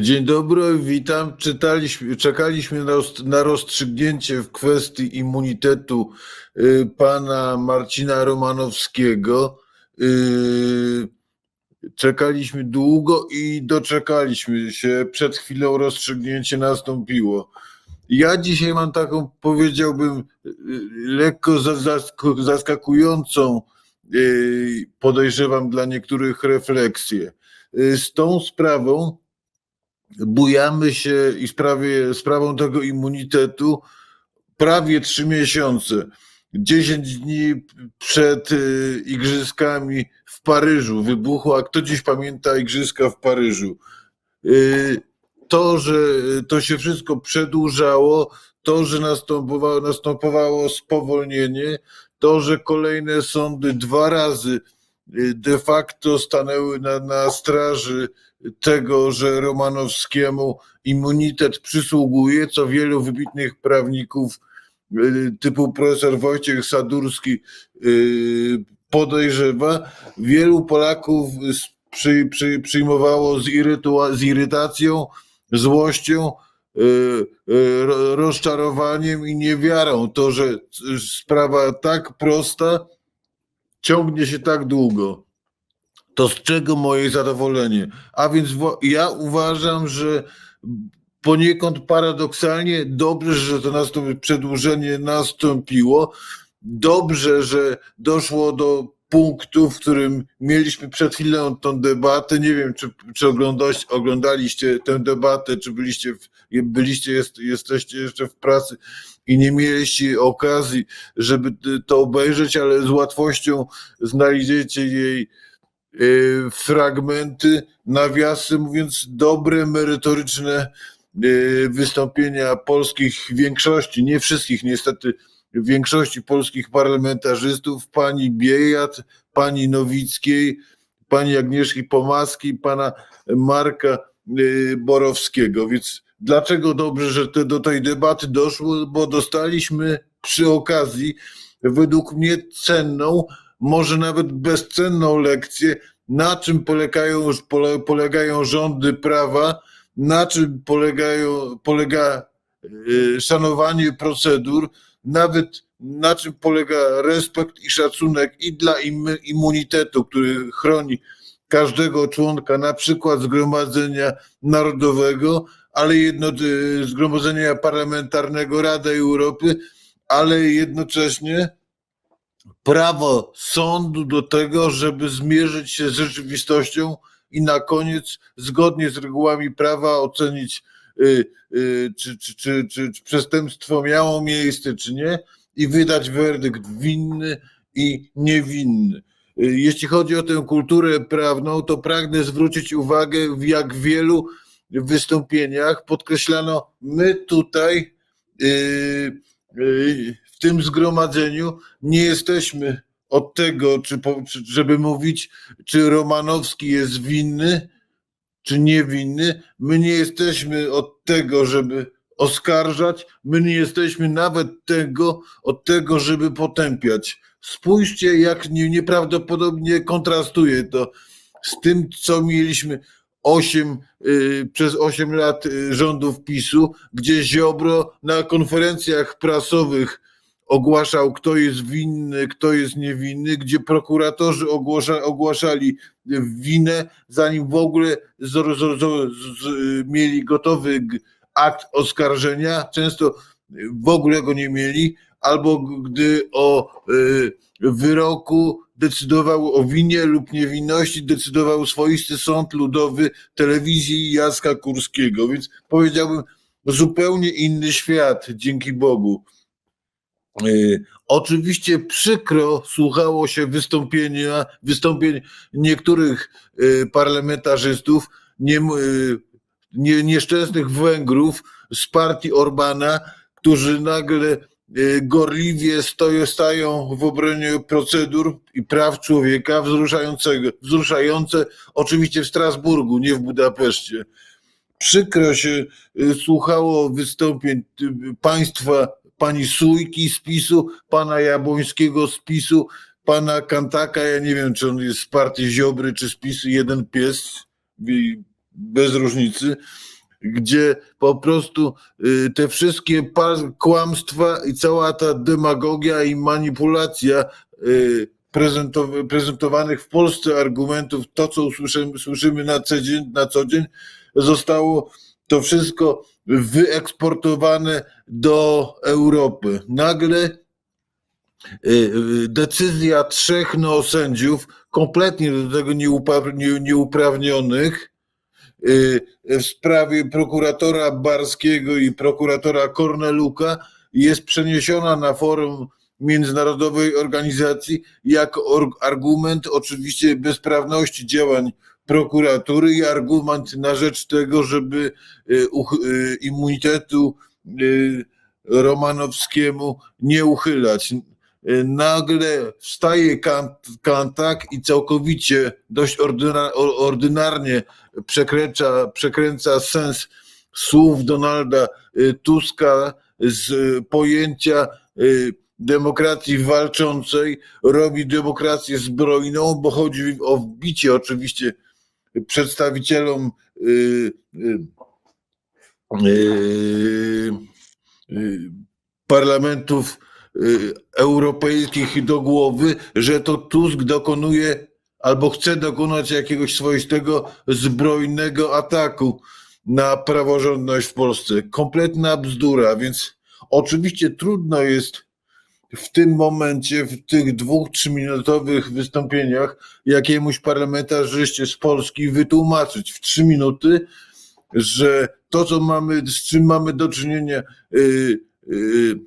Dzień dobry, witam. Czytaliśmy, czekaliśmy na, na rozstrzygnięcie w kwestii immunitetu y, pana Marcina Romanowskiego. Y, Czekaliśmy długo i doczekaliśmy się. Przed chwilą rozstrzygnięcie nastąpiło. Ja dzisiaj mam taką, powiedziałbym, y, lekko za- zask- zaskakującą, y, podejrzewam dla niektórych refleksję. Y, Z tą sprawą bujamy się i sprawie, sprawą tego immunitetu prawie trzy miesiące. 10 dni przed y, igrzyskami w Paryżu wybuchło, a kto dziś pamięta igrzyska w Paryżu? Y, To, że to się wszystko przedłużało, to, że następowało, następowało spowolnienie, to, że kolejne sądy dwa razy y, de facto stanęły na, na straży tego, że Romanowskiemu immunitet przysługuje, co wielu wybitnych prawników y, typu profesor Wojciech Sadurski y, podejrzewa. Wielu Polaków przy, przy, przyjmowało z, irytua, z irytacją, złością, y, ro- rozczarowaniem i niewiarą to, że sprawa tak prosta ciągnie się tak długo. To z czego moje zadowolenie? A więc ja uważam, że poniekąd paradoksalnie dobrze, że to przedłużenie nastąpiło. Dobrze, że doszło do punktu, w którym mieliśmy przed chwilą tą debatę. Nie wiem, czy, czy oglądaliście tę debatę, czy byliście, w, byliście jest, jesteście jeszcze w pracy i nie mieliście okazji, żeby to obejrzeć, ale z łatwością znajdziecie jej fragmenty, nawiasy mówiąc, dobre, merytoryczne y, wystąpienia polskich większości, nie wszystkich niestety, większości polskich parlamentarzystów, pani Biejat, pani Nowickiej, pani Agnieszki Pomaskiej, pana Marka y, Borowskiego. Więc dlaczego dobrze, że te, do tej debaty doszło? Bo dostaliśmy przy okazji, według mnie cenną, może nawet bezcenną lekcję, na czym polegają, pole, polegają rządy prawa, na czym polegają, polega y, szanowanie procedur, nawet na czym polega respekt i szacunek i dla im, immunitetu, który chroni każdego członka, na przykład Zgromadzenia Narodowego, ale jedno y, Zgromadzenia Parlamentarnego Rady Europy, ale jednocześnie prawo sądu do tego, żeby zmierzyć się z rzeczywistością i na koniec, zgodnie z regułami prawa, ocenić, y, y, czy, czy, czy, czy, przestępstwo miało miejsce, czy nie, i wydać werdykt winny i niewinny. Y, Jeśli chodzi o tę kulturę prawną, to pragnę zwrócić uwagę, w jak wielu wystąpieniach podkreślano, my tutaj w tym zgromadzeniu nie jesteśmy od tego, czy, żeby mówić, czy Romanowski jest winny, czy niewinny. My nie jesteśmy od tego, żeby oskarżać, my nie jesteśmy nawet tego, od tego, żeby potępiać. Spójrzcie, jak nie, nieprawdopodobnie kontrastuje to z tym, co mieliśmy 8, y, przez 8 lat y, rządów PiSu, gdzie Ziobro na konferencjach prasowych ogłaszał, kto jest winny, kto jest niewinny, gdzie prokuratorzy ogłasza, ogłaszali winę, zanim w ogóle z, z, z, mieli gotowy akt oskarżenia, często w ogóle go nie mieli, albo gdy o y, wyroku decydował o winie lub niewinności, decydował swoisty sąd ludowy telewizji Jacka Kurskiego, więc powiedziałbym zupełnie inny świat, dzięki Bogu. Y, Oczywiście przykro słuchało się wystąpienia, wystąpień niektórych y, parlamentarzystów, nie, y, nie, nieszczęsnych Węgrów z partii Orbana, którzy nagle gorliwie stoją, stają w obronie procedur i praw człowieka wzruszającego, wzruszające oczywiście w Strasburgu, nie w Budapeszcie. Przykro się y, słuchało wystąpień y, państwa pani Sujki z PiSu, pana Jabłońskiego z PiSu, pana Kantaka, ja nie wiem, czy on jest z partii Ziobry, czy z PiSu, jeden pies, bez różnicy, gdzie po prostu y, te wszystkie kłamstwa i cała ta demagogia i manipulacja y, prezentow- prezentowanych w Polsce argumentów, to co usłyszymy, słyszymy na co, dzień, na co dzień, zostało to wszystko wyeksportowane do Europy. Nagle y, decyzja trzech neosędziów, kompletnie do tego nieuprawnionych, w sprawie prokuratora Barskiego i prokuratora Korneluka jest przeniesiona na forum międzynarodowej organizacji jako argument oczywiście bezprawności działań prokuratury i argument na rzecz tego, żeby y, y, immunitetu y, Romanowskiemu nie uchylać. Nagle wstaje Kant, Kantak i całkowicie dość ordynarnie przekręca, przekręca sens słów Donalda y, Tuska z y, pojęcia y, demokracji walczącej, robi demokrację zbrojną, bo chodzi o wbicie oczywiście przedstawicielom y, y, y, y, parlamentów europejskich do głowy, że to Tusk dokonuje albo chce dokonać jakiegoś swoistego zbrojnego ataku na praworządność w Polsce. Kompletna bzdura, więc oczywiście trudno jest w tym momencie, w tych dwóch, trzyminutowych wystąpieniach jakiemuś parlamentarzyście z Polski wytłumaczyć w trzy minuty, że to, co mamy, z czym mamy do czynienia yy, yy,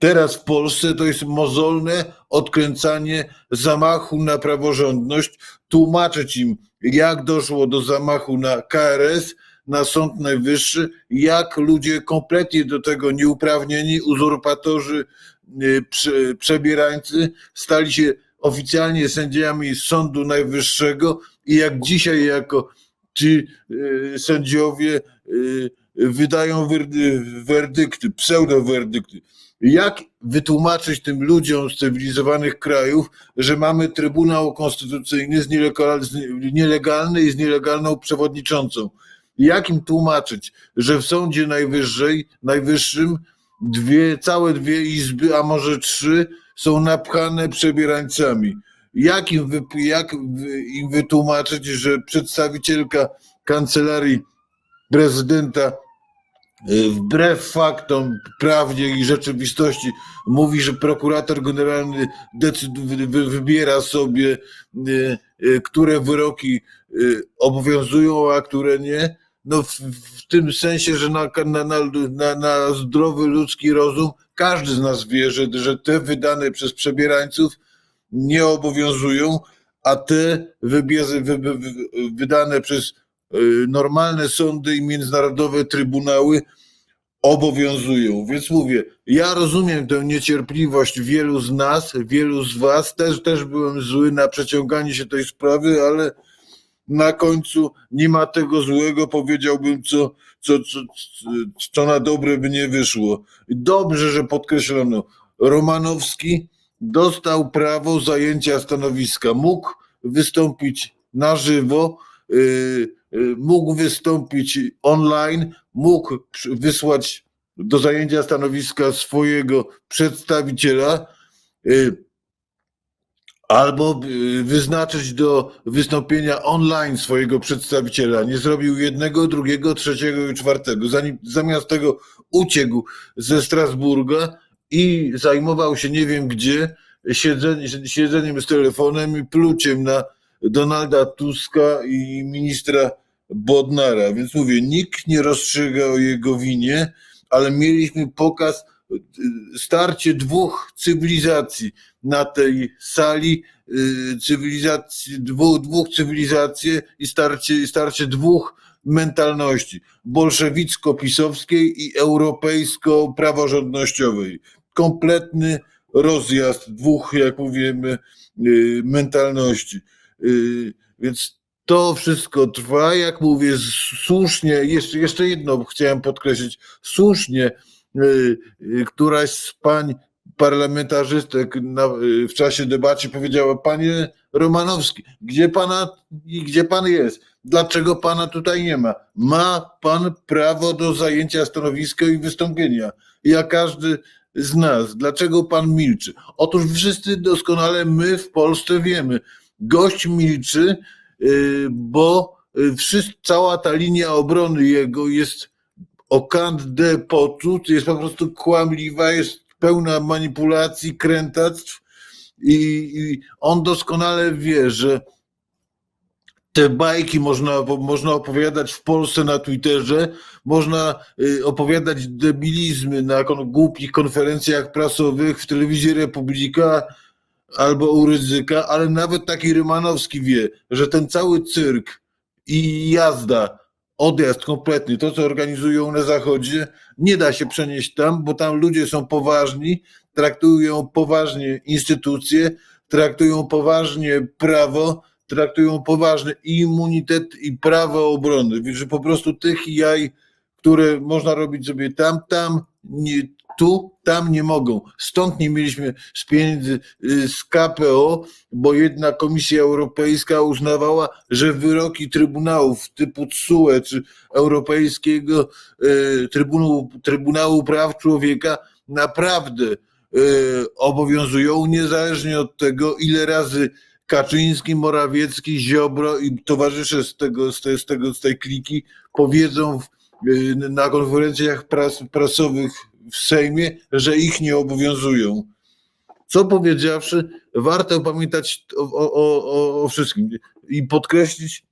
teraz w Polsce, to jest mozolne odkręcanie zamachu na praworządność, tłumaczyć im, jak doszło do zamachu na KRS, na Sąd Najwyższy, jak ludzie kompletnie do tego nieuprawnieni, uzurpatorzy, prze- przebierańcy stali się oficjalnie sędziami Sądu Najwyższego i jak dzisiaj jako ci y, sędziowie y, wydają werdy, werdykty, pseudowerdykty. Jak wytłumaczyć tym ludziom z cywilizowanych krajów, że mamy Trybunał Konstytucyjny z nielegal- z nielegalny i z nielegalną przewodniczącą? Jak im tłumaczyć, że w Sądzie Najwyższej, Najwyższym dwie, całe dwie izby, a może trzy, są napchane przebierańcami? Jak im, jak im wytłumaczyć, że przedstawicielka kancelarii prezydenta wbrew faktom, prawdzie i rzeczywistości mówi, że prokurator generalny wybiera sobie, y, y, które wyroki y, obowiązują, a które nie. No w, w tym sensie, że na, na, na, na, zdrowy ludzki rozum każdy z nas wie, że, że te wydane przez przebierańców nie obowiązują, a te wy, wy, wy, wydane przez y, normalne sądy i międzynarodowe trybunały obowiązują. Więc mówię, ja rozumiem tę niecierpliwość wielu z nas, wielu z was. Też, też byłem zły na przeciąganie się tej sprawy, ale na końcu nie ma tego złego, powiedziałbym, co, co, co, co na dobre by nie wyszło. Dobrze, że podkreślono. Romanowski dostał prawo zajęcia stanowiska. Mógł wystąpić na żywo, y, y, mógł wystąpić online, mógł wysłać do zajęcia stanowiska swojego przedstawiciela. y, Albo y, wyznaczyć do wystąpienia online swojego przedstawiciela. Nie zrobił jednego, drugiego, trzeciego i czwartego. Zamiast tego uciekł ze Strasburga i zajmował się nie wiem gdzie, siedzeniem, siedzeniem z telefonem i pluciem na Donalda Tuska i ministra Bodnara. Więc mówię, nikt nie rozstrzyga o jego winie, ale mieliśmy pokaz, starcie dwóch cywilizacji na tej sali, y, cywilizacji, dwóch, dwóch cywilizacji i starcie, starcie dwóch mentalności, bolszewicko-pisowskiej i europejsko-praworządnościowej. Kompletny rozjazd dwóch, jak mówimy, y, mentalności. Y, Więc to wszystko trwa, jak mówię, słusznie, jeszcze, jeszcze jedno chciałem podkreślić, słusznie y, y, któraś z pań parlamentarzystek na, w czasie debaty powiedziała, panie Romanowski, gdzie pana i gdzie pan jest? dlaczego pana tutaj nie ma. Ma pan prawo do zajęcia stanowiska i wystąpienia, jak każdy z nas. Dlaczego pan milczy? Otóż wszyscy doskonale my w Polsce wiemy. Gość milczy, yy, bo yy, wszyscy, cała ta linia obrony jego jest o kant de pocud, jest po prostu kłamliwa, jest pełna manipulacji, krętactw i, i on doskonale wie, że te bajki można, można opowiadać w Polsce na Twitterze, można y, opowiadać debilizmy na głupich konferencjach prasowych w telewizji Republika albo u Rydzyka, ale nawet taki Rymanowski wie, że ten cały cyrk i jazda, odjazd kompletny, to co organizują na zachodzie, nie da się przenieść tam, bo tam ludzie są poważni, traktują poważnie instytucje, traktują poważnie prawo, traktują poważnie immunitet, i prawo obrony. Więc po prostu tych jaj, które można robić sobie tam, tam, nie, tu, tam nie mogą. Stąd nie mieliśmy z pieniędzy y, z KPO, bo jedna Komisja Europejska uznawała, że wyroki trybunałów typu TSUE czy Europejskiego y, Trybunału, Trybunału Praw Człowieka naprawdę y, obowiązują, niezależnie od tego, ile razy Kaczyński, Morawiecki, Ziobro i towarzysze z tego, z tego, z tej kliki powiedzą w, na konferencjach pras, prasowych w Sejmie, że ich nie obowiązują. Co powiedziawszy, warto pamiętać o, o, o, wszystkim i podkreślić,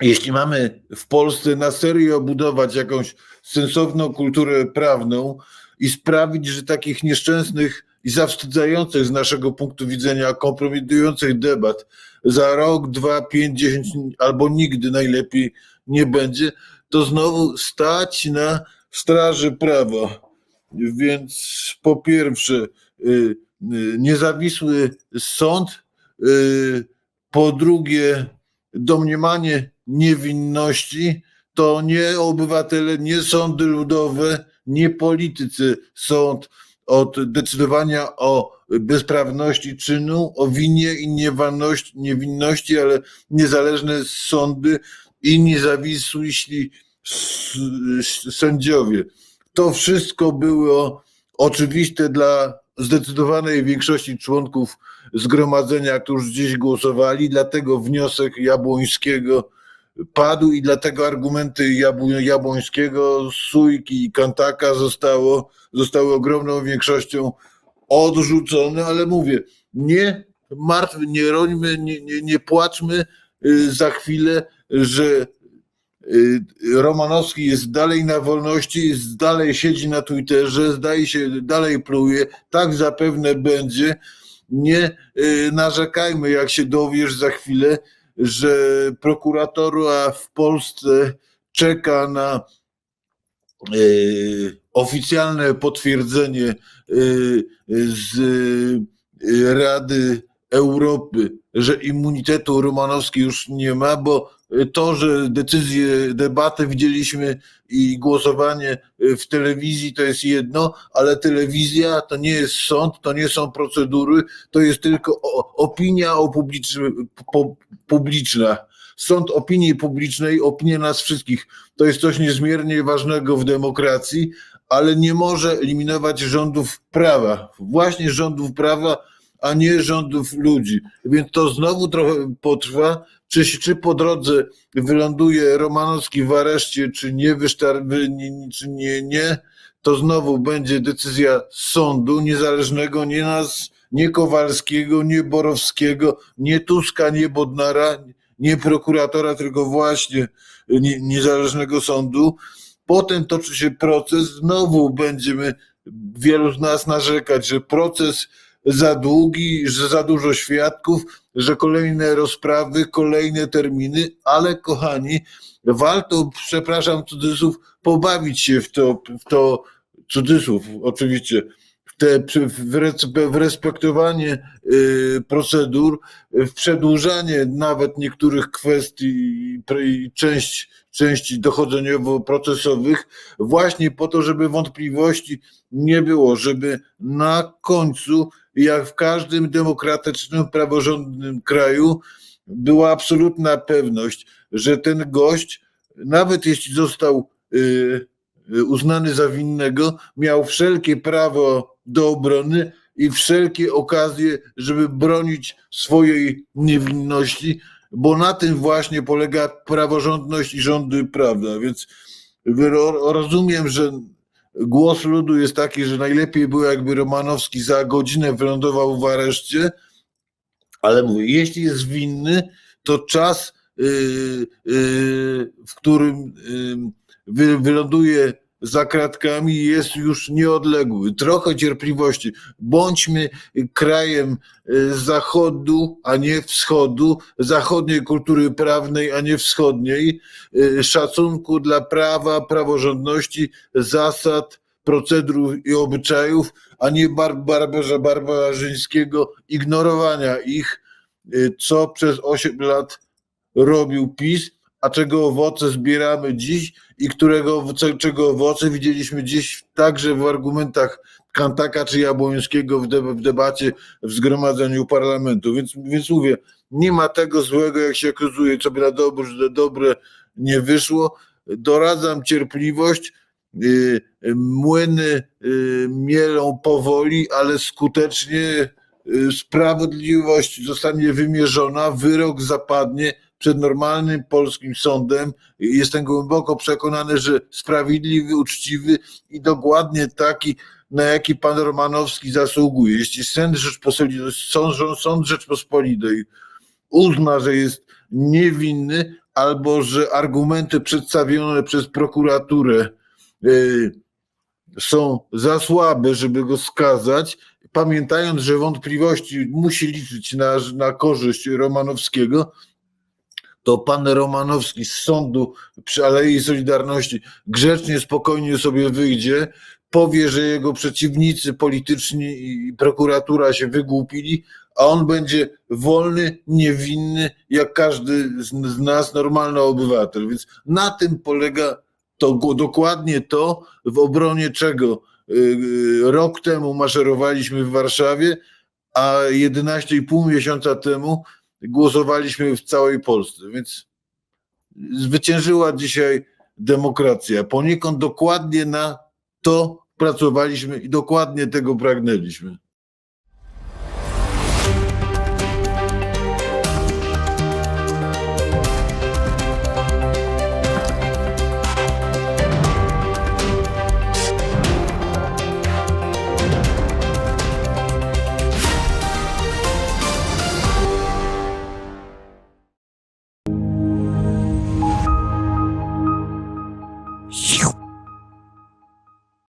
jeśli mamy w Polsce na serio budować jakąś sensowną kulturę prawną i sprawić, że takich nieszczęsnych i zawstydzających z naszego punktu widzenia, kompromitujących debat za rok, dwa, pięć, dziesięć albo nigdy najlepiej nie będzie, to znowu stać na straży prawa. Więc po pierwsze, y, y, niezawisły sąd, y, po drugie, domniemanie niewinności to nie obywatele, nie sądy ludowe, nie politycy sąd od decydowania o bezprawności czynu, o winie i niewinności, niewinności ale niezależne sądy i niezawisli sędziowie. To wszystko było oczywiste dla zdecydowanej większości członków zgromadzenia, którzy dziś głosowali, dlatego wniosek Jabłońskiego padł i dlatego argumenty Jabłońskiego, Sujki i Kantaka zostało, zostały ogromną większością odrzucone, ale mówię, nie martw, nie rońmy, nie, nie, nie płaczmy y, za chwilę, że Romanowski jest dalej na wolności, jest dalej siedzi na Twitterze, zdaje się, dalej pluje, tak zapewne będzie. Nie y, narzekajmy, jak się dowiesz za chwilę, że prokuratura w Polsce czeka na y, oficjalne potwierdzenie y, z Rady Europy, że immunitetu Romanowski już nie ma, bo to, że decyzje, debaty widzieliśmy i głosowanie w telewizji to jest jedno, ale telewizja to nie jest sąd, to nie są procedury, to jest tylko opinia publiczna. Sąd opinii publicznej, opinia nas wszystkich, to jest coś niezmiernie ważnego w demokracji, ale nie może eliminować rządów prawa. Właśnie rządów prawa, a nie rządów ludzi. Więc to znowu trochę potrwa. Czy, czy po drodze wyląduje Romanowski w areszcie, czy nie, czy nie, nie, to znowu będzie decyzja sądu niezależnego, nie nas, nie Kowalskiego, nie Borowskiego, nie Tuska, nie Bodnara, nie prokuratora, tylko właśnie niezależnego sądu. Potem toczy się proces, znowu będziemy wielu z nas narzekać, że proces za długi, że za dużo świadków, że kolejne rozprawy, kolejne terminy, ale kochani, warto, przepraszam, cudzysłów, pobawić się w to, w to cudzysłów oczywiście, w, te, w respektowanie y, procedur, w przedłużanie nawet niektórych kwestii i część, części dochodzeniowo-procesowych, właśnie po to, żeby wątpliwości nie było, żeby na końcu jak w każdym demokratycznym, praworządnym kraju, była absolutna pewność, że ten gość, nawet jeśli został y, y, uznany za winnego, miał wszelkie prawo do obrony i wszelkie okazje, żeby bronić swojej niewinności, bo na tym właśnie polega praworządność i rządy prawda. Więc ro- rozumiem, że głos ludu jest taki, że najlepiej było, jakby Romanowski za godzinę wylądował w areszcie, ale mówię, jeśli jest winny, to czas, yy, yy, w którym wy, wyląduje za kratkami, jest już nieodległy. Trochę cierpliwości. Bądźmy krajem yy, zachodu, a nie wschodu, zachodniej kultury prawnej, a nie wschodniej, yy, szacunku dla prawa, praworządności, zasad, procedur i obyczajów, a nie bar- barbarza barbarzyńskiego ignorowania ich, y, co przez 8 lat robił PiS, a czego owoce zbieramy dziś i którego, czego owoce widzieliśmy dziś także w argumentach Kantaka czy Jabłońskiego w, deb- w debacie w zgromadzeniu parlamentu. Więc, więc mówię, nie ma tego złego, jak się okazuje, co by na dobre, dobre nie wyszło. Doradzam cierpliwość. Y, Młyny y, mielą powoli, ale skutecznie y, sprawiedliwość zostanie wymierzona, wyrok zapadnie przed normalnym polskim sądem. Jestem głęboko przekonany, że sprawiedliwy, uczciwy i dokładnie taki, na jaki pan Romanowski zasługuje. Jeśli sąd Rzeczpospolitej, sąd, Rzeczpospolitej uzna, że jest niewinny, albo że argumenty przedstawione przez prokuraturę y, są za słabe, żeby go skazać, pamiętając, że wątpliwości musi liczyć na, na korzyść Romanowskiego, to pan Romanowski z sądu przy Alei Solidarności grzecznie, spokojnie sobie wyjdzie, powie, że jego przeciwnicy polityczni i prokuratura się wygłupili, a on będzie wolny, niewinny, jak każdy z, nas, normalny obywatel. Więc na tym polega to dokładnie to, w obronie czego y, y, rok temu maszerowaliśmy w Warszawie, a 11,5 miesiąca temu głosowaliśmy w całej Polsce. Więc zwyciężyła dzisiaj demokracja. Poniekąd dokładnie na to pracowaliśmy i dokładnie tego pragnęliśmy.